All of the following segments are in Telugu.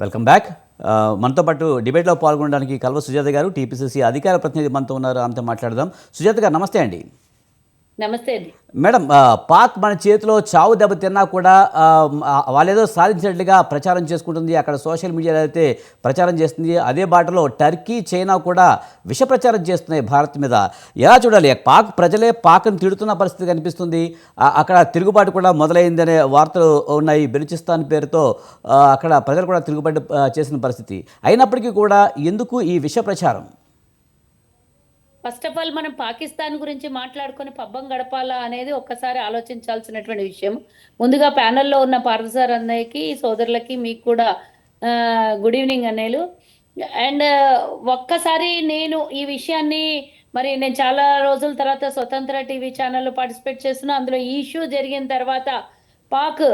Welcome back. మనతో పాటు డిబేట్లో పాల్గొనడానికి కల్వ సుజాత గారు టీపీసీసీ అధికార ప్రతినిధి మనతో ఉన్నారు. ఆమెతో మాట్లాడదాం. సుజాత గారు నమస్తే అండి. నమస్తే అండి. మేడం పాక్ మన చేతిలో చావు దెబ్బ తిన్నా కూడా వాళ్ళేదో సాధించినట్లుగా ప్రచారం చేసుకుంటుంది అక్కడ సోషల్ మీడియాలో అయితే ప్రచారం చేస్తుంది అదే బాటలో టర్కీ చైనా కూడా విష ప్రచారం చేస్తున్నాయి భారత్ మీద. ఎలా చూడాలి? పాక్ ప్రజలే పాక్ను తిడుతున్న పరిస్థితి కనిపిస్తుంది. అక్కడ తిరుగుబాటు కూడా మొదలైందనే వార్తలు ఉన్నాయి. బెలుచిస్తాన్ పేరుతో అక్కడ ప్రజలు కూడా తిరుగుబాటు చేసిన పరిస్థితి. అయినప్పటికీ కూడా ఎందుకు ఈ విష ప్రచారం? ఫస్ట్ ఆఫ్ ఆల్ మనం పాకిస్తాన్ గురించి మాట్లాడుకొని పబ్బం గడపాలా అనేది ఒక్కసారి ఆలోచించాల్సినటువంటి విషయం. ముందుగా ప్యానెల్లో ఉన్న పార్థసార్ అన్నయ్యకి సోదరులకి మీకు కూడా గుడ్ ఈవినింగ్ అన్నయ్యలు. అండ్ ఒక్కసారి నేను ఈ విషయాన్ని మరి నేను చాలా రోజుల తర్వాత స్వతంత్ర టీవీ ఛానల్లో పార్టిసిపేట్ చేస్తున్నా. అందులో ఈ ఇష్యూ జరిగిన తర్వాత పాక్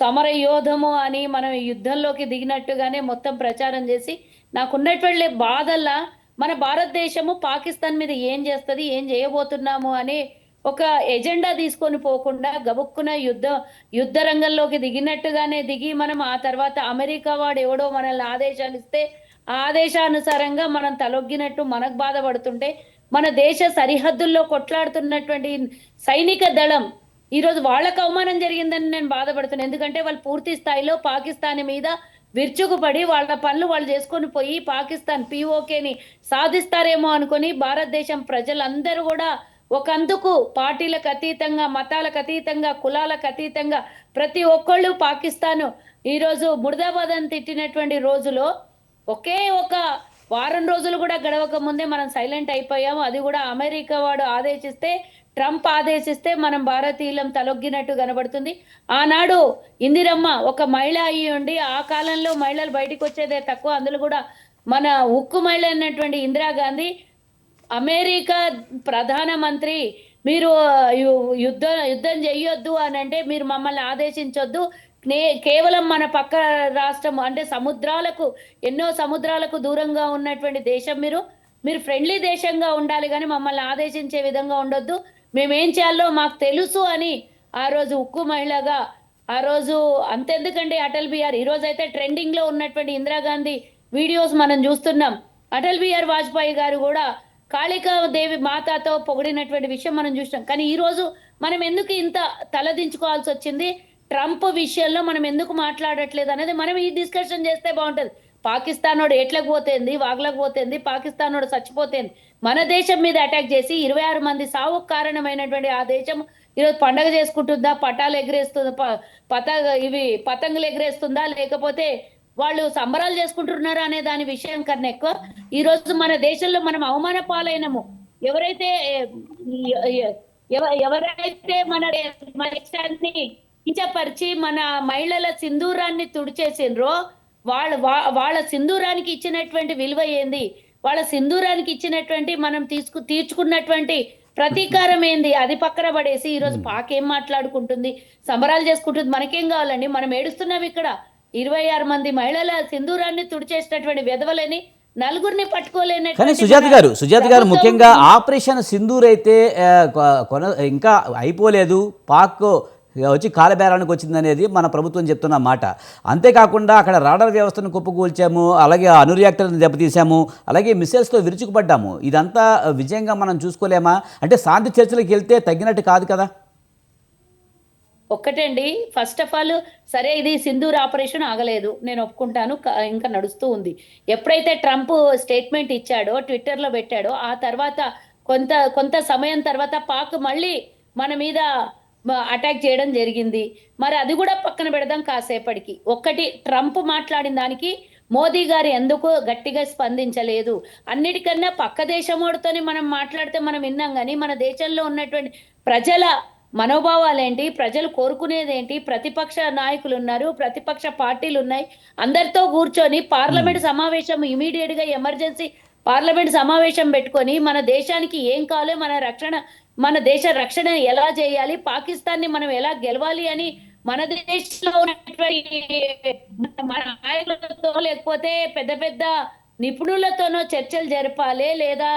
సమర యోధము అని మనం యుద్ధంలోకి దిగినట్టుగానే మొత్తం ప్రచారం చేసి నాకున్నటువంటి బాధల్లా మన భారతదేశము పాకిస్తాన్ మీద ఏం చేస్తుంది ఏం చేయబోతున్నాము అని ఒక ఎజెండా తీసుకొని పోకుండా గబుక్కున యుద్ధ యుద్ధ రంగంలోకి దిగినట్టుగానే దిగి మనం ఆ తర్వాత అమెరికా వాడు ఎవడో మనల్ని ఆదేశాలు ఇస్తే ఆదేశానుసారంగా మనం తలొగ్గినట్టు మనకు బాధపడుతుంటే మన దేశ సరిహద్దుల్లో కొట్లాడుతున్నటువంటి సైనిక దళం ఈరోజు వాళ్ళకు అవమానం జరిగిందని నేను బాధపడుతున్నాను ఎందుకంటే వాళ్ళు పూర్తి స్థాయిలో పాకిస్తాన్ మీద విరుచుకుపడి వాళ్ళ పనులు వాళ్ళు చేసుకొని పోయి పాకిస్తాన్ పిఓకేని సాధిస్తారేమో అనుకొని భారతదేశం ప్రజలందరూ కూడా ఒకందుకు పార్టీలకు అతీతంగా మతాలకు అతీతంగా కులాలకు అతీతంగా ప్రతి ఒక్కళ్ళు పాకిస్తాన్. ఈరోజు ముర్దాబాద్ అని తిట్టినటువంటి రోజులో ఒకే ఒక వారం రోజులు కూడా గడవక ముందే మనం సైలెంట్ అయిపోయాము. అది కూడా అమెరికా వాడు ఆదేశిస్తే ట్రంప్ ఆదేశిస్తే మనం భారతీయులం తలొగ్గినట్టు కనబడుతుంది. ఆనాడు ఇందిరమ్మ ఒక మహిళ అయ్యి ఉండి ఆ కాలంలో మహిళలు బయటకు వచ్చేదే తక్కువ. అందులో కూడా మన ఉక్కు మహిళ అయినటువంటి ఇందిరాగాంధీ అమెరికా ప్రధానమంత్రి మీరు యు- యుద్ధ యుద్ధం చెయ్యొద్దు అని అంటే మీరు మమ్మల్ని ఆదేశించొద్దు. నే- కేవలం మన పక్క రాష్ట్రం అంటే సముద్రాలకు ఎన్నో సముద్రాలకు దూరంగా ఉన్నటువంటి దేశం మీరు. మీరు ఫ్రెండ్లీ దేశంగా ఉండాలి కానీ మమ్మల్ని ఆదేశించే విధంగా ఉండొద్దు. మేమేం చేయాలో మాకు తెలుసు అని ఆ రోజు ఉక్కు మహిళగా ఆ రోజు అంతెందుకండి అటల్ బిహార్? ఈ రోజు అయితే ట్రెండింగ్లో ఉన్నటువంటి ఇందిరాగాంధీ వీడియోస్ మనం చూస్తున్నాం. అటల్ బిహార్ వాజ్పేయి గారు కూడా కాళికా దేవి మాతతో పొగిడినటువంటి విషయం మనం చూసినాం కానీ ఈ రోజు మనం ఎందుకు ఇంత తలదించుకోవాల్సి వచ్చింది? ట్రంప్ విషయంలో మనం ఎందుకు మాట్లాడట్లేదు అనేది మనం ఈ డిస్కషన్ చేస్తే బాగుంటుంది. పాకిస్తానోడు ఎట్లకు పోతేంది వాగ్లకు పోతేంది పాకిస్తాన్ చచ్చిపోతేంది. మన దేశం మీద అటాక్ చేసి ఇరవై ఆరు మంది సావుకు కారణమైనటువంటి ఆ దేశం ఈరోజు పండగ చేసుకుంటుందా పటాలు ఎగరేస్తుందా ప- ఇవి పతంగులు ఎగరేస్తుందా లేకపోతే వాళ్ళు సంబరాలు చేసుకుంటున్నారా అనే దాని విషయం కన్నా ఎక్కువ ఈ రోజు మన దేశంలో మనం అవమాన పాలైనము ఎవరైతే ఎవ- ఎవరైతే మన మన దేశాన్ని కించపరిచి మన మహిళల సింధూరాన్ని తుడిచేసిండ్రో వాళ్ళ వాళ్ళ సింధూరానికి ఇచ్చినటువంటి విలువ ఏంది వాళ్ళ సింధూరానికి ఇచ్చినటువంటి మనం తీసుకు తీర్చుకున్నటువంటి ప్రతీకారం ఏంది? అది పక్కన పడేసి ఈ రోజు పాక్ ఏం మాట్లాడుకుంటుంది? సంబరాలు చేసుకుంటుంది. మనకేం కావాలండి? మనం ఏడుస్తున్నాం ఇక్కడ. ఇరవై ఆరు మంది మహిళల సింధూరాన్ని తుడిచేసినటువంటి విధవలని నలుగురిని పట్టుకోలేని కానీ సుజాత గారు సుజాత గారు ముఖ్యంగా ఆపరేషన్ సింధూర్ అయితే కొన ఇంకా అయిపోలేదు. పాక్ వచ్చి కాలబేరానికి వచ్చిందనేది మన ప్రభుత్వం చెప్తున్న మాట. అంతేకాకుండా అక్కడ రాడర్ వ్యవస్థను కుప్పకూల్చాము అలాగే అనురియాక్టర్ని దెబ్బతీసాము అలాగే మిసైల్స్తో విరుచుకుపడ్డాము. ఇదంతా విజయంగా మనం చూసుకోలేమా? అంటే శాంతి చర్చలకు వెళ్తే తగ్గినట్టు కాదు కదా? ఒక్కటండి. ఫస్ట్ ఆఫ్ ఆల్ సరే ఇది సింధూర్ ఆపరేషన్ ఆగలేదు. నేను ఒప్పుకుంటాను. ఇంకా నడుస్తూ ఉంది. ఎప్పుడైతే ట్రంప్ స్టేట్మెంట్ ఇచ్చాడో ట్విట్టర్లో పెట్టాడో ఆ తర్వాత కొంత కొంత సమయం తర్వాత పాక్ మళ్ళీ మన మీద అటాక్ చేయడం జరిగింది. మరి అది కూడా పక్కన పెడదాం కాసేపటికి. ఒక్కటి ట్రంప్ మాట్లాడిన దానికి మోదీ గారు ఎందుకు గట్టిగా స్పందించలేదు? అన్నిటికన్నా పక్క దేశమోడితోని మనం మాట్లాడితే మనం విన్నాం కానీ మన దేశంలో ఉన్నటువంటి ప్రజల మనోభావాలేంటి? ప్రజలు కోరుకునేది ఏంటి ప్రతిపక్ష నాయకులు ఉన్నారు ప్రతిపక్ష పార్టీలు ఉన్నాయి అందరితో కూర్చొని పార్లమెంట్ సమావేశం ఇమీడియట్గా ఎమర్జెన్సీ పార్లమెంట్ సమావేశం పెట్టుకొని మన దేశానికి ఏం కావాలో మన రక్షణ మన దేశ రక్షణ ఎలా చేయాలి పాకిస్తాన్ని మనం ఎలా గెలవాలి అని మన దేశంలో ఉన్నటువంటి మన నాయకులతో లేకపోతే పెద్ద పెద్ద నిపుణులతోనో చర్చలు జరపాలి లేదా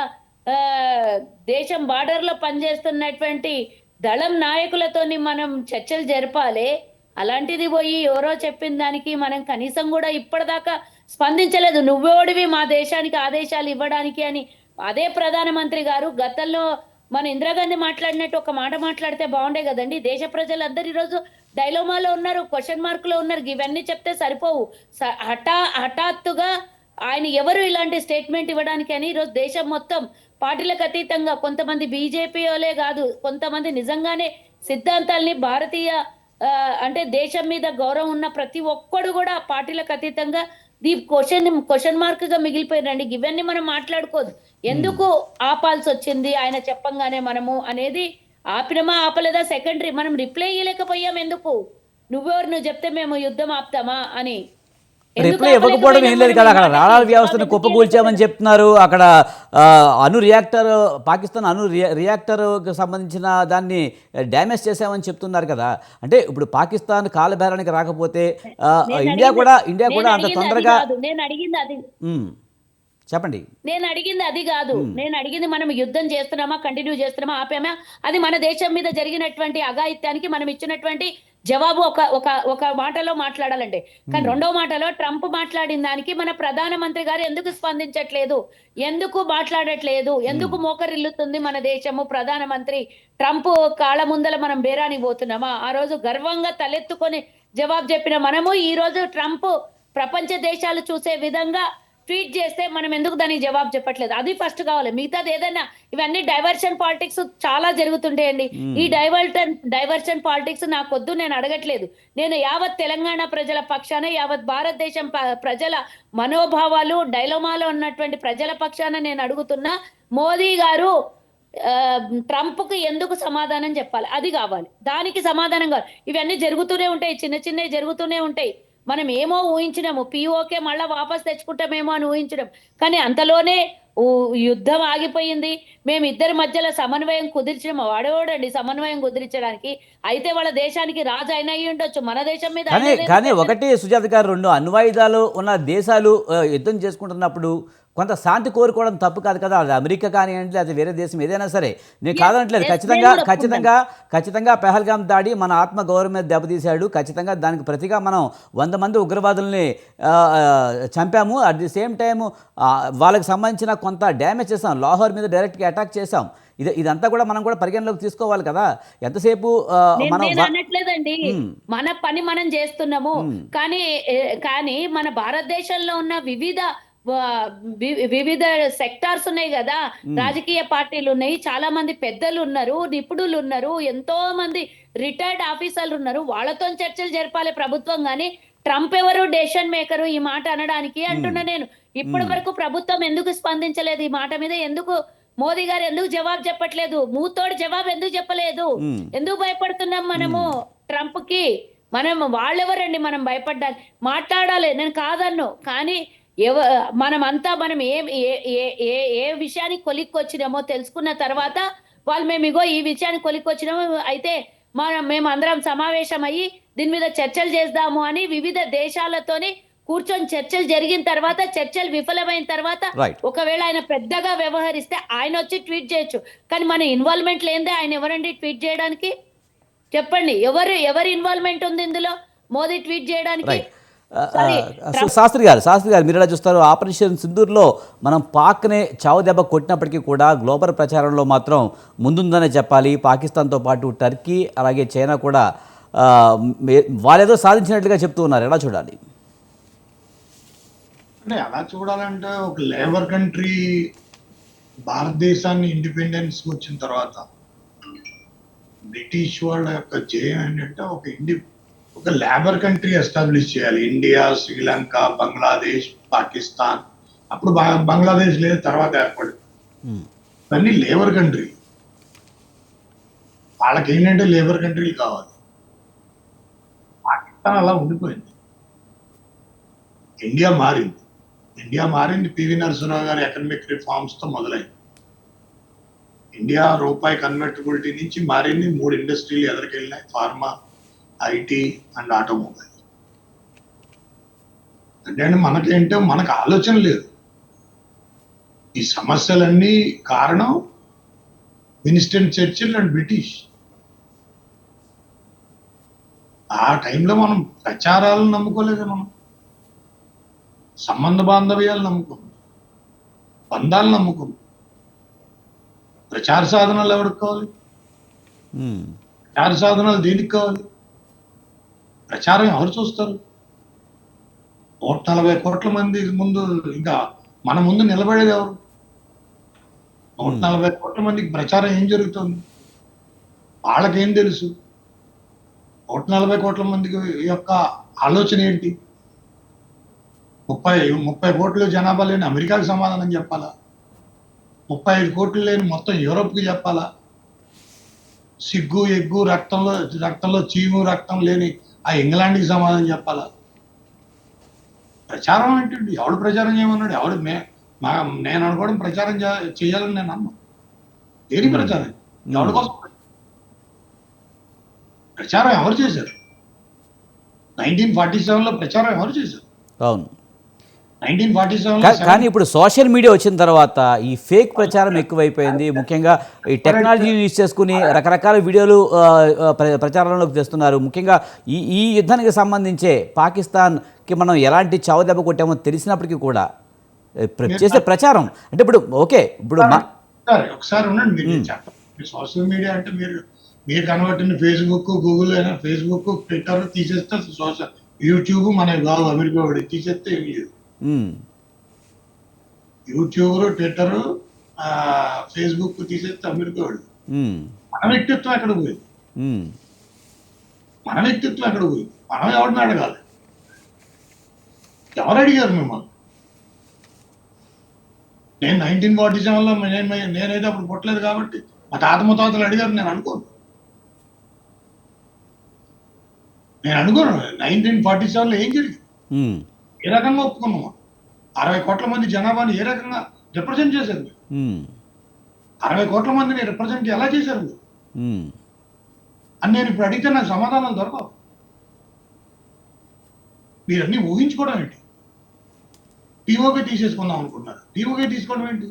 దేశం బార్డర్లో పనిచేస్తున్నటువంటి దళం నాయకులతోని మనం చర్చలు జరపాలి. అలాంటిది పోయి ఎవరో చెప్పిన దానికి మనం కనీసం కూడా ఇప్పటిదాకా స్పందించలేదు. నువ్వోడివి మా దేశానికి ఆదేశాలు ఇవ్వడానికి అని అదే ప్రధానమంత్రి గారు గతంలో మన ఇందిరాగాంధీ మాట్లాడినట్టు ఒక మాట మాట్లాడితే బాగుండే కదండి. దేశ ప్రజలందరూ ఈరోజు డైలోమాలో ఉన్నారు క్వశ్చన్ మార్కులో ఉన్నారు. ఇవన్నీ చెప్తే సరిపోవు. స- హఠా హఠాత్తుగా ఆయన ఎవరు ఇలాంటి స్టేట్మెంట్ ఇవ్వడానికి అని ఈరోజు దేశం మొత్తం పార్టీలకు అతీతంగా కొంతమంది బీజేపీ వాళ్ళే కాదు కొంతమంది నిజంగానే సిద్ధాంతాల్ని భారతీయ అంటే దేశం మీద గౌరవం ఉన్న ప్రతి ఒక్కడు కూడా పార్టీలకు అతీతంగా దీ క్వశ్చన్ క్వశ్చన్ మార్క్గా మిగిలిపోయినండి ఇవన్నీ మనం మాట్లాడుకోదు. ఎందుకు ఆపాల్సి వచ్చింది ఆయన చెప్పంగానే మనము అనేది ఆపినమా ఆపలేదా? సెకండరీ మనం రిప్లై ఇవ్వలేకపోయాం ఎందుకు? నువ్వెవరు నువ్వు చెప్తే మేము యుద్ధం ఆపుతామా అని రిప్లై ఇవ్వకపోవడం ఏం లేదు కదా అక్కడ రాడార్ వ్యవస్థను కుప్పకూల్చామని చెప్తున్నారు. అక్కడ అణు రియాక్టర్ పాకిస్తాన్ అణు రియా- రియాక్టర్కి సంబంధించిన దాన్ని డ్యామేజ్ చేశామని చెప్తున్నారు కదా. అంటే ఇప్పుడు పాకిస్తాన్ కాలబేరానికి రాకపోతే ఇండియా కూడా ఇండియా కూడా అంత తొందరగా. నేను అడిగింది అది. చెప్పండి. నేను అడిగింది అది కాదు. నేను అడిగింది మనం యుద్ధం చేస్తున్నామా కంటిన్యూ చేస్తున్నామా ఆపామా? అది మన దేశం మీద జరిగినటువంటి అఘాయిత్యానికి మనం ఇచ్చినటువంటి జవాబు ఒక ఒక ఒక మాటలో మాట్లాడాలండి. కానీ రెండో మాటలో ట్రంప్ మాట్లాడిన దానికి మన ప్రధానమంత్రి గారు ఎందుకు స్పందించట్లేదు? ఎందుకు మాట్లాడట్లేదు? ఎందుకు మోకరిల్లుతుంది మన దేశము? ప్రధానమంత్రి ట్రంప్ కాళ్ళ ముందల మనం బేరానికి పోతున్నామా? ఆ రోజు గర్వంగా తలెత్తుకొని జవాబు చెప్పిన మనము ఈ రోజు ట్రంప్ ప్రపంచ దేశాలు చూసే విధంగా ట్వీట్ చేస్తే మనం ఎందుకు దానికి జవాబు చెప్పట్లేదు? అది ఫస్ట్ కావాలి. మిగతాది ఏదైనా ఇవన్నీ డైవర్షన్ పాలిటిక్స్ చాలా జరుగుతుంటాయండి. ఈ డైవర్షన్ డైవర్షన్ పాలిటిక్స్ నాకు వద్దు నేను అడగట్లేదు. నేను యావత్ తెలంగాణ ప్రజల పక్షాన యావత్ భారతదేశం ప్రజల మనోభావాలు డైలోమాలో ఉన్నటువంటి ప్రజల పక్షాన నేను అడుగుతున్నా మోదీ గారు ట్రంప్కి ఎందుకు సమాధానం చెప్పాలి? అది కావాలి. దానికి సమాధానం కావాలి. ఇవన్నీ జరుగుతూనే ఉంటాయి. చిన్న చిన్నవి జరుగుతూనే ఉంటాయి. మనం ఏమో ఊహించినాము పిఓకే మళ్ళా వాపస్ తెచ్చుకుంటామేమో అని ఊహించడం కానీ అంతలోనే యుద్ధం ఆగిపోయింది. మేము ఇద్దరి మధ్యలో సమన్వయం కుదిర్చడం వాడేవాడండి సమన్వయం కుదిరించడానికి? అయితే వాళ్ళ దేశానికి రాజు అయిన అయి ఉండొచ్చు. మన దేశం మీద కానీ కానీ. ఒకటి సుజాత గారు రెండు అణ్వాయుధాలు ఉన్న దేశాలు యుద్ధం చేసుకుంటున్నప్పుడు కొంత శాంతి కోరుకోవడం తప్పు కాదు కదా? అది అమెరికా కానివ్వండి అది వేరే దేశం ఏదైనా సరే. నేను కాదనట్లేదు. ఖచ్చితంగా ఖచ్చితంగా ఖచ్చితంగా పెహల్గాం దాడి మన ఆత్మ గౌరవం మీద దెబ్బతీశాడు. ఖచ్చితంగా దానికి ప్రతిగా మనం వంద మంది ఉగ్రవాదుల్ని చంపాము. అట్ ది సేమ్ టైం వాళ్ళకి సంబంధించిన కొంత డ్యామేజ్ చేసాం లాహోర్ మీద డైరెక్ట్గా అటాక్ చేసాం ఇది ఇదంతా కూడా మనం కూడా పరిగణలోకి తీసుకోవాలి కదా? ఎంతసేపు మనం అనట్లేదండి. మన పని మనం చేస్తున్నాము. కానీ కానీ మన భారతదేశంలో ఉన్న వివిధ వివిధ సెక్టార్స్ ఉన్నాయి కదా. రాజకీయ పార్టీలు ఉన్నాయి. చాలా మంది పెద్దలు ఉన్నారు నిపుణులు ఉన్నారు ఎంతో మంది రిటైర్డ్ ఆఫీసర్లు ఉన్నారు. వాళ్ళతో చర్చలు జరపాలి ప్రభుత్వం కానీ ట్రంప్ ఎవరు డెసిషన్ మేకరు ఈ మాట అనడానికి అంటున్నా నేను. ఇప్పటి వరకు ప్రభుత్వం ఎందుకు స్పందించలేదు ఈ మాట మీద? ఎందుకు మోదీ గారు ఎందుకు జవాబు చెప్పట్లేదు? మూతోడు జవాబు ఎందుకు చెప్పలేదు. ఎందుకు భయపడుతున్నాం మనము? ట్రంప్కి మనం వాళ్ళెవరండి మనం భయపడ్డాలి? మాట్లాడాలి నేను కాదన్ను. కానీ ఎవ మనమంతా మనం ఏ ఏ- ఏ- ఏ ఏ విషయానికి కొలిక్కొచ్చినామో తెలుసుకున్న తర్వాత వాళ్ళు మేము ఇగో ఈ విషయానికి కొలిక్కొచ్చినాము అయితే మనం మేము అందరం సమావేశం అయ్యి దీని మీద చర్చలు చేద్దాము అని వివిధ దేశాలతోని కూర్చొని చర్చలు జరిగిన తర్వాత చర్చలు విఫలమైన తర్వాత. ఒకవేళ ఆయన పెద్దగా వ్యవహరిస్తే ఆయన వచ్చి ట్వీట్ చేయొచ్చు. కానీ మన ఇన్వాల్వ్మెంట్ లేదే ఆయన ఎవరండి ట్వీట్ చేయడానికి? చెప్పండి. ఎవరు ఎవరి ఇన్వాల్వ్మెంట్ ఉంది ఇందులో? మోదీ ట్వీట్ చేయడానికి? శాస్త్రి గారు శాస్త్రి గారు మీరు ఎలా చూస్తారు? ఆపరేషన్ సింధూర్లో మనం పాక్నే చావు దెబ్బ కొట్టినప్పటికీ కూడా గ్లోబల్ ప్రచారంలో మాత్రం ముందుందనే చెప్పాలి. పాకిస్తాన్తో పాటు టర్కీ అలాగే చైనా కూడా వాళ్ళేదో సాధించినట్లుగా చెప్తూ ఉన్నారు. ఎలా చూడాలి? అంటే ఎలా చూడాలంటే ఒక లేబర్ కంట్రీ భారతదేశాన్ని ఇండిపెండెన్స్ వచ్చిన తర్వాత బ్రిటిష్ వాళ్ళ యొక్క జయం ఏంటంటే ఒక ఇండి ఒక లేబర్ కంట్రీ ఎస్టాబ్లిష్ చేయాలి. ఇండియా శ్రీలంక బంగ్లాదేశ్ పాకిస్తాన్. అప్పుడు బంగ్లాదేశ్ లేదు తర్వాత ఏర్పడింది ఇవన్నీ లేబర్ కంట్రీ. వాళ్ళకి ఏంటంటే లేబర్ కంట్రీలు కావాలి. పాకిస్తాన్ అలా ఉండిపోయింది. ఇండియా మారింది. ఇండియా మారింది. పివి నరసింహరావు గారి ఎకనమిక్ రిఫార్మ్స్తో మొదలైంది. ఇండియా రూపాయి కన్వర్టబిలిటీ నుంచి మారింది. మూడు ఇండస్ట్రీలు ఎదురుకెళ్ళినాయి. Pharma IT and automobile. అంటే మనకేంటో మనకు ఆలోచన లేదు. ఈ సమస్యలన్నీ కారణం విన్స్టన్ చర్చిల్ అండ్ బ్రిటిష్. ఆ టైంలో మనం ప్రచారాలను నమ్ముకోలేదు మనం. సంబంధ బాంధవ్యాలు నమ్ముకోం బంధాలు నమ్ముకోం ప్రచార సాధనాలు ఎవరికి కావాలి? ప్రచార సాధనాలు దేనికి కావాలి? ప్రచారం ఎవరు చూస్తారు? నూట నలభై కోట్ల మంది ముందు ఇంకా మన ముందు నిలబడేది ఎవరు? నూట నలభై కోట్ల మందికి ప్రచారం ఏం జరుగుతుంది? వాళ్ళకేం తెలుసు? నూట నలభై కోట్ల మందికి యొక్క ఆలోచన ఏంటి? ముప్పై ముప్పై కోట్ల జనాభా లేని అమెరికాకి సమాధానం చెప్పాలా? ముప్పై ఐదు కోట్లు లేని మొత్తం యూరోప్కి చెప్పాలా? సిగ్గు ఎగ్గు రక్తంలో రక్తంలో చీము రక్తం లేని ఆ ఇంగ్లాండ్కి సమాధానం చెప్పాలా? ప్రచారం ఏంటండి? ఎవడు ప్రచారం చేయమన్నాడు? ఎవడు మే మా నేను అనుకోవడం ప్రచారం చేయాలని నేను అన్నా దేని ప్రచారం? ఎవరి కోసం ప్రచారం ఎవరు చేశారు? నైన్టీన్ ఫార్టీ సెవెన్లో ప్రచారం ఎవరు చేశారు? అవును నైన్టీన్ ఫార్టీ సెవెన్ కా- కానీ ఇప్పుడు సోషల్ మీడియా వచ్చిన తర్వాత ఈ ఫేక్ ప్రచారం ఎక్కువైపోయింది. ముఖ్యంగా ఈ టెక్నాలజీని యూజ్ చేసుకుని రకరకాల వీడియోలు ప్రచారంలోకి తెస్తున్నారు. ముఖ్యంగా ఈ ఈ యుద్ధానికి సంబంధించే పాకిస్తాన్కి మనం ఎలాంటి చావు దెబ్బ కొట్టామో తెలిసినప్పటికీ కూడా చేసే ప్రచారం. అంటే ఇప్పుడు ఓకే ఇప్పుడు ఒకసారి ఉండండి మీరు చెప్పండి. సోషల్ మీడియా అంటే మీరు మీరు కనబట్టిన ఫేస్బుక్ గూగుల్ అయినా ఫేస్బుక్ ట్విట్టర్ తీసేస్తే సోషల్ యూట్యూబ్ మన కాదు అమెరికా వాడి తీసేస్తే ఏం లేదు ఉమ్, యూట్యూబ్ ట్విట్టర్ ఫేస్బుక్ తీసేస్తే అమెరికా వాడు ఉమ్, మన వ్యక్తిత్వం ఎక్కడ పోయింది? మన వ్యక్తిత్వం ఎక్కడ పోయింది? మనం ఎవరిని అడగాలి? ఎవరు అడిగారు మిమ్మల్ని? నేను నైన్టీన్ ఫార్టీ సెవెన్లో నేను నేనైతే అప్పుడు పుట్టలేదు కాబట్టి మా తాత ముత్తాతలు అడిగారు నేను అనుకోను. నేను అనుకోను నైన్టీన్ ఫార్టీ సెవెన్లో ఏం జరిగింది? ఏ రకంగా ఒప్పుకున్నాము అరవై కోట్ల మంది జనాభాని ఏ రకంగా రిప్రజెంట్ చేశారు? అరవై కోట్ల మందిని రిప్రజెంట్ ఎలా చేశారు? మీరు అని నేను ఇప్పుడు అడిగితే నాకు సమాధానాలు దొరకవు. మీరన్నీ ఊహించుకోవడం ఏంటి? టీఓకే తీసేసుకుందాం అనుకున్నారు టీఓకే తీసుకోవడం ఏంటి?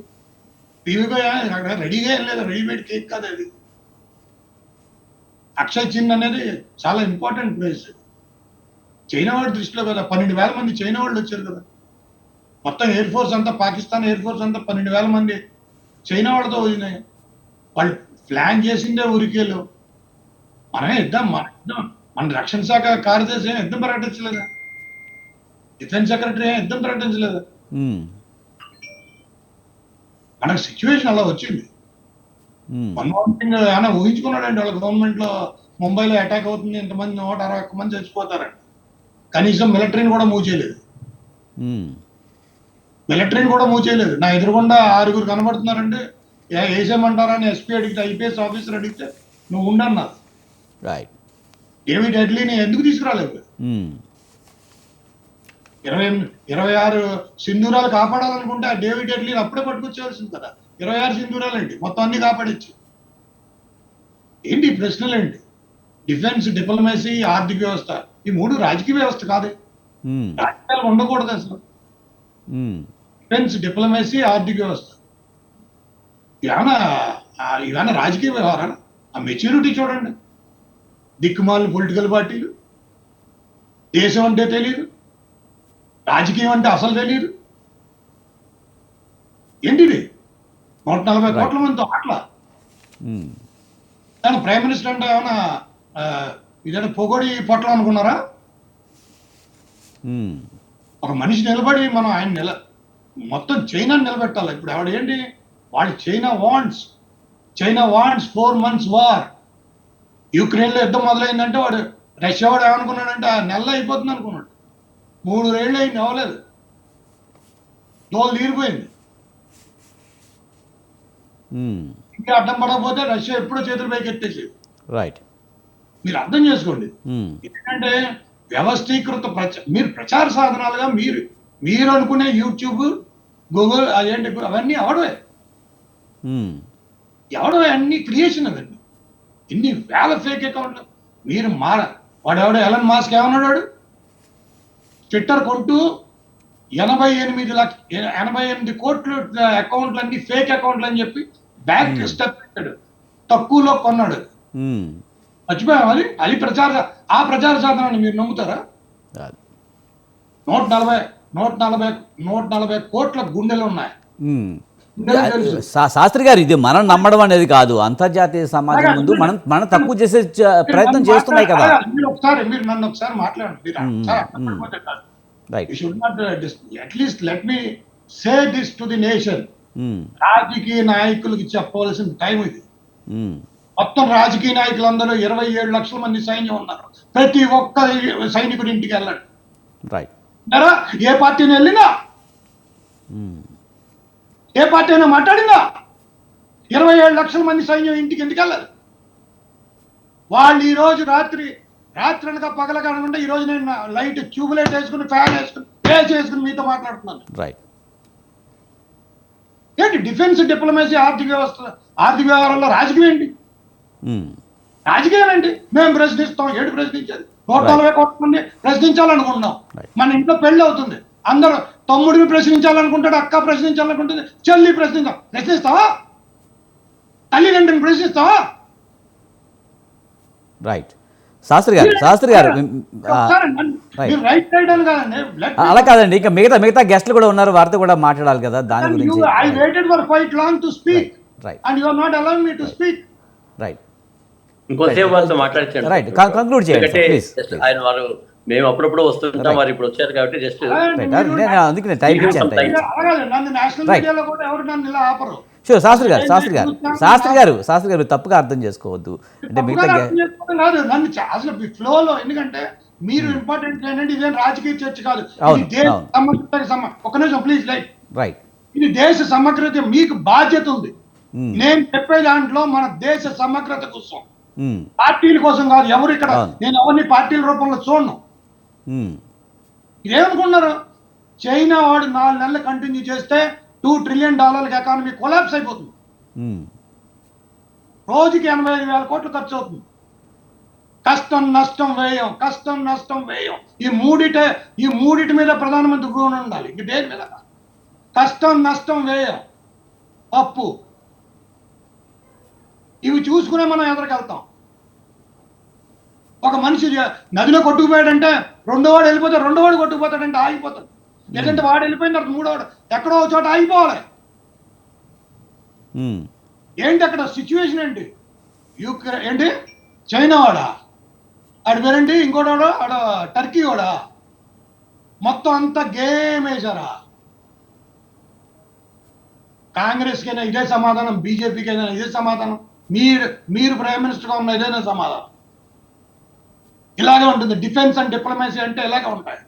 టీవీగా రెడీగా ఏం లేదు. రెడీమేడ్ కేక్ కాదు అది. అక్షయ్ చిన్ అనేది చాలా ఇంపార్టెంట్ ప్లేస్ చైనా వాడి దృష్టిలో కదా పన్నెండు వేల మంది చైనా వాళ్ళు వచ్చారు కదా. మొత్తం ఎయిర్ ఫోర్స్ అంతా పాకిస్తాన్ ఎయిర్ ఫోర్స్ అంతా పన్నెండు వేల మంది చైనా వాళ్ళతో వదిలినాయి వాళ్ళు ప్లాన్ చేసిందే ఉరికేలు మనమే యుద్ధం మన యుద్ధం మన రక్షణ శాఖ కార్యదర్శి ఏం యుద్ధం ప్రకటించలేదా? డిఫెన్స్ సెక్రటరీ ఏం యుద్ధం ప్రకటించలేదా? మనకు సిచ్యువేషన్ అలా వచ్చింది. మన్మోహన్ సింగ్ ఏమైనా ఊహించుకున్నాడండి వాళ్ళ గవర్నమెంట్లో ముంబైలో అటాక్ అవుతుంది ఇంతమంది నూట అరవై ఒక్క మంది చచ్చిపోతారండి కనీసం మిలిటరీని కూడా మూవ్ చేయలేదు. మిలిటరీని కూడా మూవ్ చేయలేదు. నా ఎదురుగుండా ఆరుగురు వేసేయమంటారా అని ఎస్పీ అడిగితే ఐపీఎస్ ఆఫీసర్ అడిగితే నువ్వు ఉండన్నారు రైట్ డేవిడ్ హెడ్లీని ఎందుకు తీసుకురాలేదు? ఇరవై ఇరవై ఆరు సింధూరాలు కాపాడాలనుకుంటే ఆ డేవిడ్ హెడ్లీని అప్పుడే పట్టుకొచ్చేయాల్సింది కదా. ఇరవై ఆరు సింధూరాలు ఏంటి? మొత్తం అన్ని కాపాడచ్చు. ఏంటి ఈ ప్రశ్నలు ఏంటి డిఫెన్స్ డిప్లొమసీ ఆర్థిక వ్యవస్థ ఈ మూడు రాజకీయ వ్యవస్థ కాదు. రాజకీయాలు ఉండకూడదు అసలు. డిఫెన్స్ డిప్లొమసీ ఆర్థిక వ్యవస్థ. ఏమైనా ఇవన్నీ రాజకీయ వ్యవహారాలు? ఆ మెచ్యూరిటీ చూడండి. దిక్కుమాలిన పొలిటికల్ పార్టీలు. దేశం అంటే తెలియదు రాజకీయం అంటే అసలు తెలియదు ఏంటిది? నూట నలభై. కోట్ల మందితో ఉమ్, కానీ ప్రైమ్ మినిస్టర్ అంటే ఏమైనా ఆ, ఇదేనా పొగడి పొట్టలు అనుకున్నారా? ఒక మనిషి నిలబడి మనం ఆయన నిల మొత్తం చైనా నిలబెట్టాలి. ఇప్పుడు ఆవిడ ఏంటి? వాడు China wants. China wants four months war. యుక్రెయిన్లో యుద్ధం మొదలైందంటే వాడు రష్యా వాడు ఏమనుకున్నాడంటే ఆ నెల అయిపోతుంది అనుకున్నాడు. మూడు రేళ్ళు అయింది అవ్వలేదు. దోలు తీరిపోయింది. ఇంకా అడ్డం పడకపోతే రష్యా ఎప్పుడో చేతులు పైకి ఎత్తేసేది రైట్. మీరు అర్థం చేసుకోండి. ఎందుకంటే వ్యవస్థీకృత ప్రచ మీరు ప్రచార సాధనాలుగా మీరు మీరు అనుకునే యూట్యూబ్ గూగుల్ అదేంటి అవన్నీ అవడవే ఉమ్, ఎవడో అన్ని క్రియేషన్ అవన్నీ ఇన్ని వేల ఫేక్ అకౌంట్లు మీరు మార వాడు ఎవడో ఎలన్ మాస్క్ ఏమన్నాడు? వాడు? ట్విట్టర్ కొంటూ ఎనభై ఎనిమిది లక్ష ఎనభై ఎనిమిది కోట్లు అకౌంట్లు అన్ని ఫేక్ అకౌంట్లు అని చెప్పి బ్యాక్ స్టెప్ పెట్టాడు. తక్కువలో కొన్నాడు. మర్చిపోయాం అది అది ప్రచార ఆ ప్రచార సాధనాన్ని మీరు నమ్ముతారా. నూట నలభై నూట నలభై నూట నలభై కోట్ల గుండెలు ఉన్నాయి. శాస్త్రి గారు ఇది మనం నమ్మడం అనేది కాదు. అంతర్జాతీయ సమాజం ముందు మనం మనం తక్కువ చేసే ప్రయత్నం చేస్తున్నాయి కదా. మీరు ఒకసారి మీరు నన్ను ఒకసారి మాట్లాడండి let me say this to the nation. ఉమ్, రాజకీయ నాయకులకి చెప్పవలసిన టైం ఇది. మొత్తం రాజకీయ నాయకులందరూ ఇరవై ఏడు లక్షల మంది సైన్యం ఉన్నారు. ప్రతి ఒక్క సైనికుడి ఇంటికి వెళ్ళండి. ఏ పార్టీని వెళ్ళినా? ఉమ్, ఏ పార్టీ అయినా మాట్లాడిందా ఇరవై ఏడు లక్షల మంది సైన్యం ఇంటికి ఎందుకు వెళ్ళాలి వాళ్ళు ఈ రోజు రాత్రి రాత్రి అనక పగల కాకుండా ఈ రోజు నేను లైట్ ట్యూబ్ లైట్ వేసుకుని ఫ్యాన్ వేసుకుని ఏసీ వేసుకుని మీతో మాట్లాడుతున్నాను. రైట్ ఏంటి డిఫెన్స్ డిప్లొమసీ ఆర్థిక వ్యవస్థ ఆర్థిక వ్యవహారాల్లో రాజకీయం ఏంటి? ఉమ్, రాజకీయం ఏంటి? మేము ప్రశ్నిస్తాం ఏడు ప్రశ్నించేది. నూట నలభై కోట్ల మంది ప్రశ్నించాలనుకుంటున్నాం. మన ఇంట్లో పెళ్ళి అవుతుంది. అందరూ తమ్ముడిని ప్రశ్నించాలనుకుంటాడు అక్క ప్రశ్నించాలనుకుంటుంది చెల్లి ప్రశ్నించాం ప్రశ్నిస్తావా? తల్లిదండ్రిని ప్రశ్నిస్తావా? రైట్ శాస్త్రి గారు శాస్త్రి గారు అలా కాదండి. ఇంకా మిగతా మిగతా గెస్ట్లు కూడా ఉన్నారు వారితో కూడా మాట్లాడాలి కదా దాని గురించి. I waited for quite long to speak. Right and you are not allowing me to speak. Right ఇంకోసేపు వాళ్ళతో Right. Con- conclude చేయండి. ఆయన వారు మేము అప్పుడప్పుడు వస్తుంటాం. వారు ఇప్పుడు వచ్చారు కాబట్టి జస్ట్ రైట్ అందుకే నేను టైం ఇచ్చాను షూర్ శాస్త్రి గారు శాస్త్రి గారు శాస్త్రి గారు శాస్త్రి గారు తప్పుగా అర్థం చేసుకోవద్దు. అంటే మిగతా అసలు ఫ్లో లో ఎందుకంటే మీరు ఇంపార్టెంట్ ఏంటంటే ఇదేం రాజకీయ చర్చ కాదు. ఒక నిమిషం ప్లీజ్ లైట్ రైట్ ఇది దేశ సమగ్రత మీకు బాధ్యత ఉంది. ఉమ్, నేను చెప్పే దాంట్లో మన దేశ సమగ్రత కోసం. పార్టీల కోసం కాదు ఎవరు ఇక్కడ. నేను ఎవరిని పార్టీల రూపంలో చూడను. ఇదేమనుకున్నారు చైనా వాడు నాలుగు నెలలు కంటిన్యూ చేస్తే టూ ట్రిలియన్ డాలర్ల ఎకానమీ కొలాప్స్ అయిపోతుంది. రోజుకి ఎనభై ఐదు వేల కోట్లు ఖర్చు అవుతుంది. కష్టం నష్టం వ్యయం కష్టం నష్టం వ్యయం. ఈ మూడిటే ఈ మూడిటి మీద ప్రధానమంత్రి గుణ ఉండాలి. ఇంక దేని మీద. కష్టం నష్టం వ్యయం. అప్పు ఇవి చూసుకునే మనం ఎదరికెళ్తాం ఒక మనిషి నదిలో కొట్టుకుపోయాడంటే రెండో వాడు వెళ్ళిపోతే రెండో వాడు కొట్టుకుపోతాడంటే ఆగిపోతాడు. లేదంటే వాడు వెళ్ళిపోయిన తర్వాత మూడో వాడు ఎక్కడో ఒక చోట ఆగిపోవాలి. ఏంటి అక్కడ సిచ్యువేషన్ ఏంటి? యూక్రెయిన్ ఏంటి? చైనా వాడా? ఆడ పేరేంటి? ఇంకోటాడు ఆడ టర్కీ వాడా? మొత్తం అంతా గేమ్ వేశారా? కాంగ్రెస్కి అయినా ఇదే సమాధానం బీజేపీకి అయినా ఇదే సమాధానం. మీరు మీరు ప్రైమ్ మినిస్టర్గా ఉన్న ఇదేనా సమాధానం. ఇలాగే ఉంటుంది. డిఫెన్స్ అండ్ డిప్లొమసీ అంటే ఇలాగే ఉంటాయి.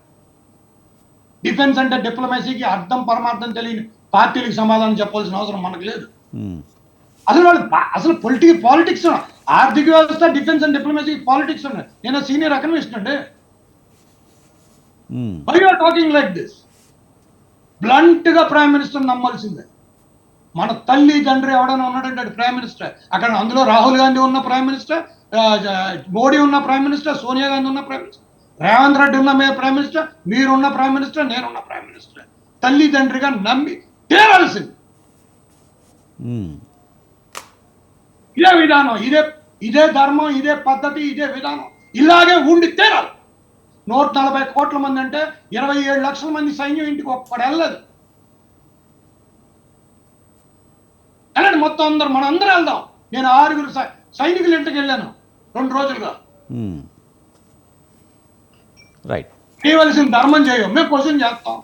డిఫెన్స్ అంటే డిప్లొమసీకి అర్థం పరమార్థం తెలియని పార్టీలకు సమాధానం చెప్పాల్సిన అవసరం మనకు లేదు. అసలు వాళ్ళు అసలు పొలిటిక్ పాలిటిక్స్ ఆర్థిక వ్యవస్థ డిఫెన్స్ అండ్ డిప్లొమసీ పాలిటిక్స్ ఉన్నాయి నేను సీనియర్ ఎకనమిస్ట్ అండి. ఉమ్, why are talking like this బ్లంట్గా prime minister నమ్మాల్సిందే. మన తల్లి తండ్రి ఎవడైనా ఉన్నాడంటే అది ప్రైమ్ మినిస్టర్. అక్కడ అందులో రాహుల్ గాంధీ ఉన్న ప్రైమ్ మినిస్టర్ మోడీ ఉన్న ప్రైమ్ మినిస్టర్ సోనియా గాంధీ ఉన్న ప్రైమ్ మినిస్టర్ రేవంత్ రెడ్డి ఉన్న మే ప్రైమ్ మినిస్టర్ మీరున్న ప్రైమ్ మినిస్టర్ నేనున్న ప్రైమ్ మినిస్టర్. తల్లి తండ్రిగా నమ్మి తీరాల్సింది. ఇదే విధానం ఇదే ఇదే ధర్మం ఇదే పద్ధతి ఇదే విధానం. ఇలాగే ఉండి తీరాలి. నూట నలభై కోట్ల మంది అంటే ఇరవై ఏడు లక్షల మంది సైన్యం ఇంటికి ఒక్కడు వెళ్ళదు వెళ్ళండి మొత్తం అందరం మనం అందరం వెళ్దాం. నేను ఆరుగురు సైనికుల ఇంటికి వెళ్ళాను. రెండు రోజులుగా. రైట్. చేయవలసిన ధర్మం చేయం. మేము క్వశ్చన్ చేస్తాం.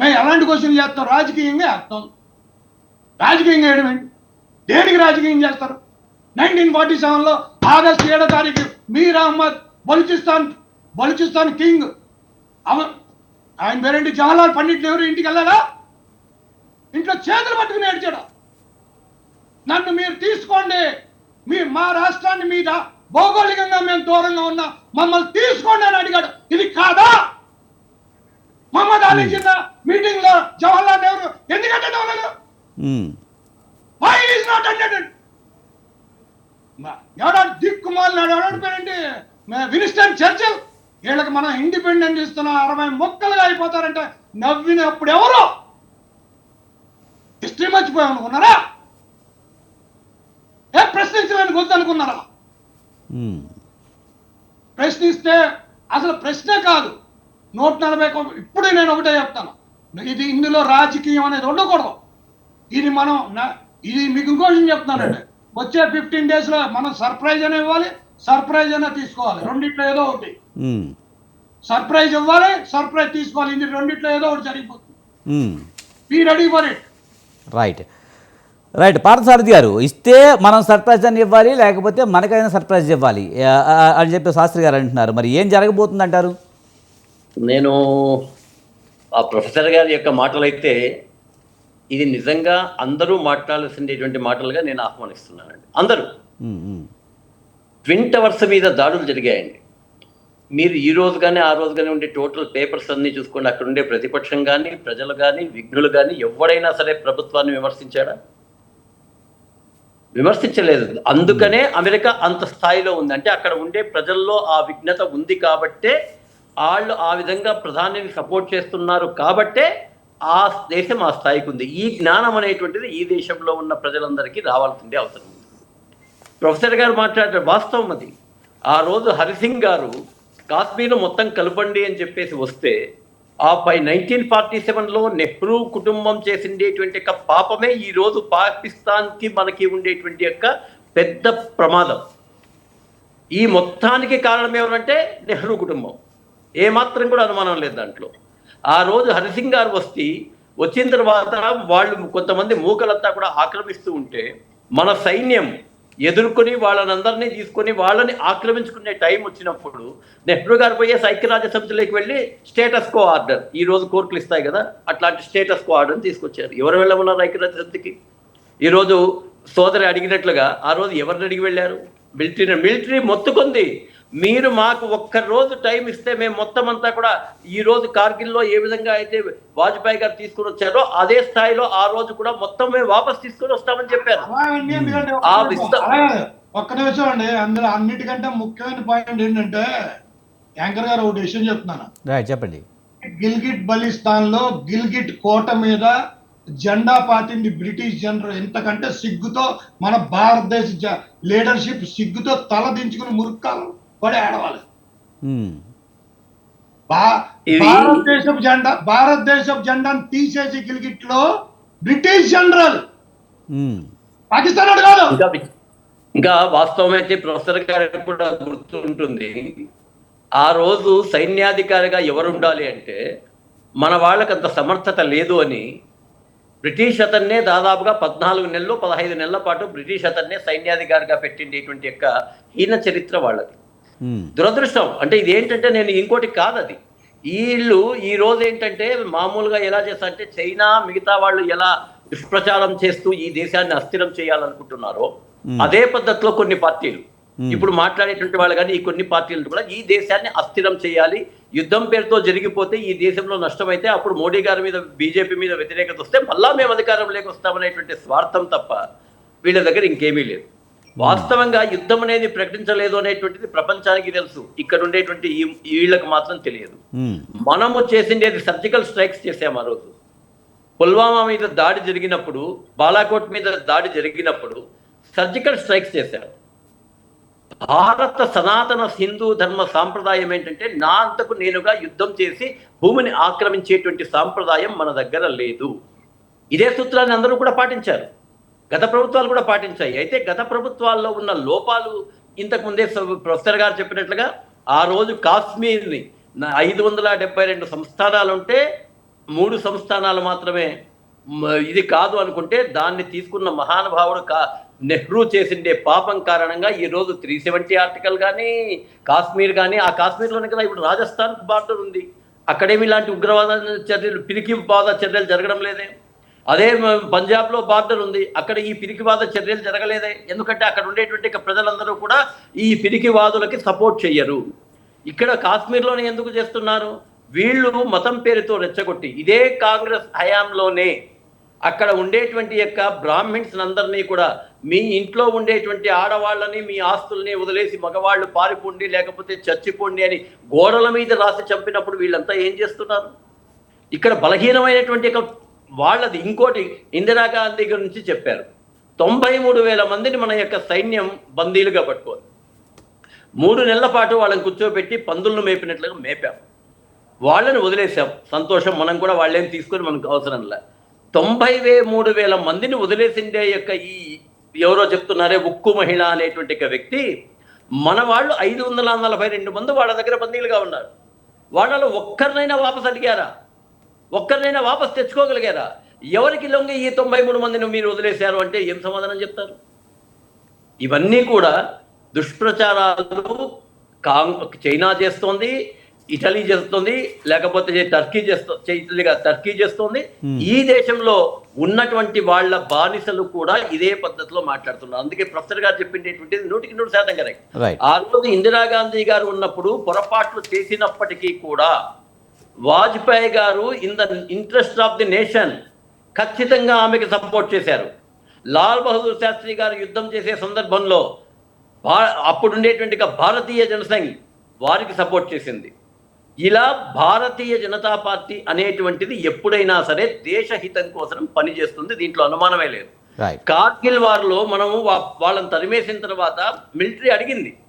మేము ఎలాంటి క్వశ్చన్ చేస్తాం? రాజకీయంగా చేస్తాం. రాజకీయంగా వేయడం ఏంటి? దేనికి రాజకీయం చేస్తారు? నైన్టీన్ ఫార్టీ సెవెన్లో ఆగస్ట్ ఏడో తారీఖు మీర్ అహ్మద్ బలుచిస్తాన్ బలుచిస్తాన్ కింగ్. ఆయన పేరేంటి? జవహర్లాల్ పండిట్ నెహ్రూ ఇంటికి వెళ్ళాడా? ఇంట్లో చేతులు పట్టుకుని ఏడ్చాడు? నన్ను మీరు తీసుకోండి. మీ మా రాష్ట్రాన్ని మీద భౌగోళికంగా మేము దూరంగా ఉన్నా మమ్మల్ని తీసుకోండి అని అడిగాడు. ఇది కాదా? మహమ్మద్ అలీ జిన్నా మీటింగ్లో జవహర్లాల్ నెహ్రూ ఎందుకంటే వై ఈజ్ నాట్ అటెండెడ్ ఎవడా దిక్కుమాలి ఎవడాడు? పేరండి వినిస్టన్ చర్చిల్. వీళ్ళకి మనం ఇండిపెండెంట్ ఇస్తున్నాం అరవై మొక్కలుగా అయిపోతారంటే నవ్వినప్పుడు ఎవరు? హిస్టరీ మర్చిపోయాం అనుకున్నారా ఏ ప్రశ్నించడానికి అనుకున్నారా? ఉమ్, ప్రశ్నిస్తే అసలు ప్రశ్నే కాదు. నూట నలభై ఇప్పుడే నేను ఒకటే చెప్తాను. ఇది ఇందులో రాజకీయం అనేది ఉండకూడదు. ఇది మనం ఇది మీకు ఇంకో విషయం చెప్తున్నానండి వచ్చే ఫిఫ్టీన్ డేస్లో మనం సర్ప్రైజ్ అనే ఇవ్వాలి సర్ప్రైజ్ అనే తీసుకోవాలి. రెండిట్లో ఏదో ఒకటి. సర్ప్రైజ్ ఇవ్వాలి సర్ప్రైజ్ తీసుకోవాలి. ఇది రెండిట్లో ఏదో ఒకటి జరిగిపోతుంది. Be ready for it right right Parthasarathy garu ఇస్తే మనం సర్ప్రైజ్ అని ఇవ్వాలి లేకపోతే మనకైనా సర్ప్రైజ్ ఇవ్వాలి. అని చెప్పి శాస్త్రి గారు అంటున్నారు. మరి ఏం జరగబోతుంది అంటారు నేను ఆ ప్రొఫెసర్ గారి యొక్క మాటలైతే ఇది నిజంగా అందరూ మాట్లాడాల్సినటువంటి మాటలుగా నేను ఆహ్వానిస్తున్నానండి. అందరూ. ట్విన్ టవర్స్ మీద దాడులు జరిగాయండి. మీరు ఈ రోజు కానీ ఆ రోజు కానీ ఉండే టోటల్ పేపర్స్ అన్ని చూసుకోండి. అక్కడ ఉండే ప్రతిపక్షం కానీ ప్రజలు కానీ విఘ్నులు కానీ ఎవడైనా సరే ప్రభుత్వాన్ని విమర్శించాడా? విమర్శించలేదు. అందుకనే అమెరికా అంత స్థాయిలో ఉంది అంటే అక్కడ ఉండే ప్రజల్లో ఆ విఘ్నత ఉంది కాబట్టే వాళ్ళు ఆ విధంగా ప్రధానిని సపోర్ట్ చేస్తున్నారు కాబట్టే ఆ దేశం ఆ స్థాయికి ఉంది. ఈ జ్ఞానం అనేటువంటిది ఈ దేశంలో ఉన్న ప్రజలందరికీ రావాల్సిందే అవసరం ఉంది. ప్రొఫెసర్ గారు మాట్లాడే వాస్తవం అది. ఆ రోజు హరిసింగ్ గారు కాశ్మీర్ మొత్తం కలపండి అని చెప్పేసి వస్తే ఆ పై నైన్టీన్ ఫార్టీ సెవెన్లో నెహ్రూ కుటుంబం చేసిండేటువంటి యొక్క పాపమే ఈరోజు పాకిస్తాన్కి మనకి ఉండేటువంటి యొక్క పెద్ద ప్రమాదం. ఈ మొత్తానికి కారణం ఎవరంటే నెహ్రూ కుటుంబం. ఏమాత్రం కూడా అనుమానం లేదు దాంట్లో. ఆ రోజు హరిసింగ్ గారు వస్తే వచ్చిన తర్వాత వాళ్ళు కొంతమంది మూకలంతా కూడా ఆక్రమిస్తూ ఉంటే మన సైన్యం ఎదుర్కొని వాళ్ళనందరినీ తీసుకొని వాళ్ళని ఆక్రమించుకునే టైం వచ్చినప్పుడు నెహ్రూ గారు పోయే ఐక్యరాజ్య సమితిలోకి వెళ్ళి స్టేటస్ కో ఆర్డర్. ఈ రోజు కోర్టులు ఇస్తాయి కదా అట్లాంటి స్టేటస్ కో ఆర్డర్ తీసుకొచ్చారు. ఎవరు వెళ్ళమన్నారు ఐక్యరాజ్య సమితికి? ఈరోజు సోదరి అడిగినట్లుగా ఆ రోజు ఎవరిని అడిగి వెళ్ళారు? మిలిటరీ మిలిటరీ మొత్తుకుంది. మీరు మాకు ఒక్క రోజు టైం ఇస్తే మేము మొత్తం అంతా కూడా ఈ రోజు కార్గిల్లో ఏ విధంగా అయితే వాజ్పేయి గారు తీసుకుని వచ్చారో అదే స్థాయిలో ఆ రోజు కూడా మొత్తం మేము వాపస్ తీసుకొని వస్తామని చెప్పారు. ఆ ఒక్క నిమిషం, అండి అందులో అన్నిటికంటే ముఖ్యమైన పాయింట్ ఏంటంటే యాంకర్ గారు ఒకటి విషయం చెప్తున్నాను. రైట్ చెప్పండి. గిల్గిట్ బలిస్తాన్లో గిల్గిట్ కోట మీద జెండా పాతింది బ్రిటిష్ జనరల్ ఎంతకంటే సిగ్గుతో మన భారతదేశ లీడర్షిప్ సిగ్గుతో తల దించుకుని మురుక్కాలు. భా- ఇది- భారతదేశపు జెండా భారతదేశపు జెండాను తీసేసి గిల్గిట్లో బ్రిటిష్ జనరల్ పాకిస్తాన్ కాదు. ఇంకా వి- ఇంకా వాస్తవమైతే ప్రొఫెసర్ గారికి కూడా గుర్తుంటుంది. ఆ రోజు సైన్యాధికారిగా ఎవరు ఉండాలి అంటే మన వాళ్ళకి అంత సమర్థత లేదు అని బ్రిటిష్ అతన్నే దాదాపుగా పద్నాలుగు నెలలు పదహైదు నెలల పాటు బ్రిటిష్ అతన్నే సైన్యాధికారిగా పెట్టిండేటువంటి యొక్క హీన చరిత్ర వాళ్ళది. దురదృష్టం. అంటే ఇది ఏంటంటే నేను ఇంకోటి కాదు అది వీళ్ళు ఈ రోజు ఏంటంటే మామూలుగా ఎలా చేస్తారంటే చైనా మిగతా వాళ్ళు ఎలా దుష్ప్రచారం చేస్తూ ఈ దేశాన్ని అస్థిరం చేయాలనుకుంటున్నారో. అదే పద్ధతిలో కొన్ని పార్టీలు. ఇప్పుడు మాట్లాడేటువంటి వాళ్ళు కానీ ఈ కొన్ని పార్టీలు కూడా ఈ దేశాన్ని అస్థిరం చేయాలి. యుద్ధం పేరుతో జరిగిపోతే ఈ దేశంలో నష్టమైతే అప్పుడు మోడీ గారి మీద బీజేపీ మీద వ్యతిరేకత వస్తే మళ్ళా మేము అధికారంలోకి వస్తామనేటువంటి స్వార్థం తప్ప వీళ్ళ దగ్గర ఇంకేమీ లేదు. వాస్తవంగా యుద్ధం అనేది ప్రకటించలేదు అనేటువంటిది ప్రపంచానికి తెలుసు. ఇక్కడ ఉండేటువంటి వీళ్ళకి మాత్రం తెలియదు. మనము చేసిండేది సర్జికల్ స్ట్రైక్స్ చేసాం ఆ రోజు. పుల్వామా మీద దాడి జరిగినప్పుడు బాలాకోట్ మీద దాడి జరిగినప్పుడు సర్జికల్ స్ట్రైక్స్ చేశారు. భారత సనాతన హిందూ ధర్మ సాంప్రదాయం ఏంటంటే నా అంతకు నేనుగా యుద్ధం చేసి భూమిని ఆక్రమించేటువంటి సాంప్రదాయం మన దగ్గర లేదు. ఇదే సూత్రాన్ని అందరూ కూడా పాటించారు. గత ప్రభుత్వాలు కూడా పాటించాయి. అయితే గత ప్రభుత్వాల్లో ఉన్న లోపాలు ఇంతకు ముందే ప్రొఫెసర్ గారు చెప్పినట్లుగా ఆ రోజు కాశ్మీర్ని ఐదు వందల డెబ్బై రెండు సంస్థానాలు ఉంటే మూడు సంస్థానాలు మాత్రమే ఇది కాదు అనుకుంటే దాన్ని తీసుకున్న మహానుభావుడు కా నెహ్రూ చేసిండే పాపం కారణంగా ఈరోజు త్రీ సెవెంటీ ఆర్టికల్ కానీ కాశ్మీర్ కానీ ఆ కాశ్మీర్లోనే కదా ఇప్పుడు రాజస్థాన్ బార్డర్ ఉంది. అక్కడేమి ఇలాంటి ఉగ్రవాద చర్యలు పిరికి బాధ చర్యలు జరగడం లేదే. అదే పంజాబ్లో బార్డర్ ఉంది. అక్కడ ఈ పిరికివాద చర్యలు జరగలేదే. ఎందుకంటే అక్కడ ఉండేటువంటి ప్రజలందరూ కూడా ఈ పిరికివాదులకి సపోర్ట్ చెయ్యరు. ఇక్కడ కాశ్మీర్లోనే ఎందుకు చేస్తున్నారు? వీళ్ళు మతం పేరుతో రెచ్చగొట్టి ఇదే కాంగ్రెస్ హయాంలోనే అక్కడ ఉండేటువంటి యొక్క బ్రాహ్మిన్స్ అందరినీ కూడా మీ ఇంట్లో ఉండేటువంటి ఆడవాళ్ళని మీ ఆస్తుల్ని వదిలేసి మగవాళ్ళు పారిపోండి లేకపోతే చచ్చిపోండి అని గోడల మీద రాసి చంపినప్పుడు వీళ్ళంతా ఏం చేస్తున్నారు? ఇక్కడ బలహీనమైనటువంటి ఒక వాళ్ళది ఇంకోటి ఇందిరాగాంధీ గురించి చెప్పారు. తొంభై మూడు వేల మందిని మన యొక్క సైన్యం బందీలుగా పట్టుకోవాలి మూడు నెలల పాటు వాళ్ళని కూర్చోబెట్టి పందులను మేపినట్లుగా మేపాం. వాళ్ళని వదిలేసాం సంతోషం మనం కూడా వాళ్ళేం తీసుకొని మనకు అవసరం లే. తొంభై వే మూడు వేల మందిని వదిలేసిండే యొక్క ఈ ఎవరో చెప్తున్నారే ఉక్కు మహిళ అనేటువంటి ఒక వ్యక్తి మన వాళ్ళు ఐదు వందల నలభై రెండు మంది వాళ్ళ దగ్గర బందీలుగా ఉన్నారు. వాళ్ళలో ఒక్కరినైనా వాపస్ అడిగారా? ఒక్కరినైనా వాపస్ తెచ్చుకోగలిగారా? ఎవరికి లొంగి ఈ తొంభై మూడు మందిని మీరు వదిలేశారు అంటే ఏం సమాధానం చెప్తారు? ఇవన్నీ కూడా దుష్ప్రచారాలు కాంగ్ చైనా చేస్తోంది ఇటలీ చేస్తుంది లేకపోతే టర్కీ చేస్తూ ఇటలీగా టర్కీ చేస్తోంది. ఈ దేశంలో ఉన్నటువంటి వాళ్ళ బానిసలు కూడా ఇదే పద్ధతిలో మాట్లాడుతున్నారు. అందుకే ప్రొఫెసర్ గారు చెప్పిండేటువంటిది నూటికి నూరు శాతం కరెక్ట్. ఆ రోజు ఇందిరాగాంధీ గారు ఉన్నప్పుడు పొరపాట్లు చేసినప్పటికీ కూడా Vajpayee garu in the interest of the nation ఖచ్చితంగా ఆమెకి సపోర్ట్ చేశారు. లాల్ బహదూర్ శాస్త్రి గారు యుద్ధం చేసే సందర్భంలో భా- అప్పుడుండేటువంటి భారతీయ జనసంఘ్ వారికి సపోర్ట్ చేసింది. ఇలా భారతీయ జనతా పార్టీ అనేటువంటిది ఎప్పుడైనా సరే దేశహితం కోసం పనిచేస్తుంది దీంట్లో అనుమానమే లేదు. కార్గిల్ వార్లో మనము వాళ్ళని తరిమేసిన తర్వాత మిలిటరీ అడిగింది.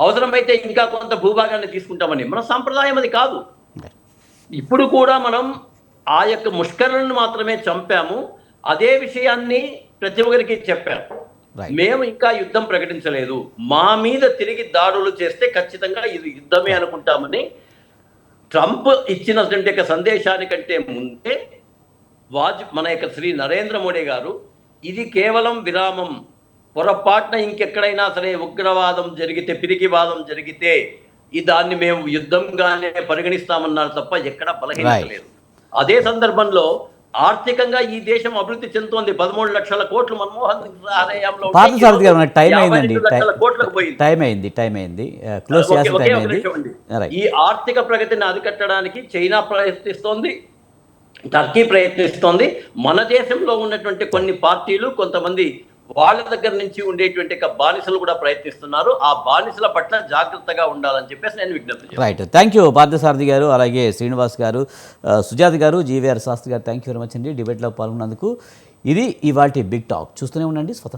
అవసరమైతే ఇంకా కొంత భూభాగాన్ని తీసుకుంటామని. మన సంప్రదాయం అది కాదు. ఇప్పుడు కూడా మనం ఆ యొక్క ముష్కరులను మాత్రమే చంపాము. అదే విషయాన్ని ప్రతి ఒక్కరికి చెప్పాము. మేము ఇంకా యుద్ధం ప్రకటించలేదు. మా మీద తిరిగి దాడులు చేస్తే ఖచ్చితంగా ఇది యుద్ధమే అనుకుంటామని ట్రంప్ ఇచ్చినటువంటి యొక్క సందేశానికంటే ముందే వాజ్ మన యొక్క శ్రీ నరేంద్ర మోడీ గారు ఇది కేవలం విరామం. పొరపాటున ఇంకెక్కడైనా సరే ఉగ్రవాదం జరిగితే పిరికివాదం జరిగితే ఈ దాన్ని మేము యుద్ధంగానే పరిగణిస్తామన్నారు తప్ప ఎక్కడ బలహీనలేదు అదే సందర్భంలో ఆర్థికంగా ఈ దేశం అభివృద్ధి చెందుతోంది. పదమూడు లక్షల కోట్లు మన్మోహన్ టైం అయిందండి. టైం అయింది టైం అయింది. క్లోజ్ అండి. రైట్ ఈ ఆర్థిక ప్రగతిని అరికట్టడానికి చైనా ప్రయత్నిస్తోంది టర్కీ ప్రయత్నిస్తోంది. మన దేశంలో ఉన్నటువంటి కొన్ని పార్టీలు కొంతమంది వాళ్ళ దగ్గర నుంచి ఉండేటువంటి బానిసలు కూడా ప్రయత్నిస్తున్నారు. ఆ బానిసల పట్ల జాగ్రత్తగా ఉండాలని చెప్పేసి నేను విజ్ఞప్తి రైట్ థ్యాంక్ యూ పార్థసారథి గారు అలాగే శ్రీనివాస్ గారు సుజాత్ సుజాత గారు జీవీఆర్ శాస్త్రి గారు థ్యాంక్ యూ వెరీ మచ్ అండి. డిబేట్లో పాల్గొన్నందుకు. ఇది ఇవాటి బిగ్ టాక్ చూస్తూనే ఉండండి స్వతంత్ర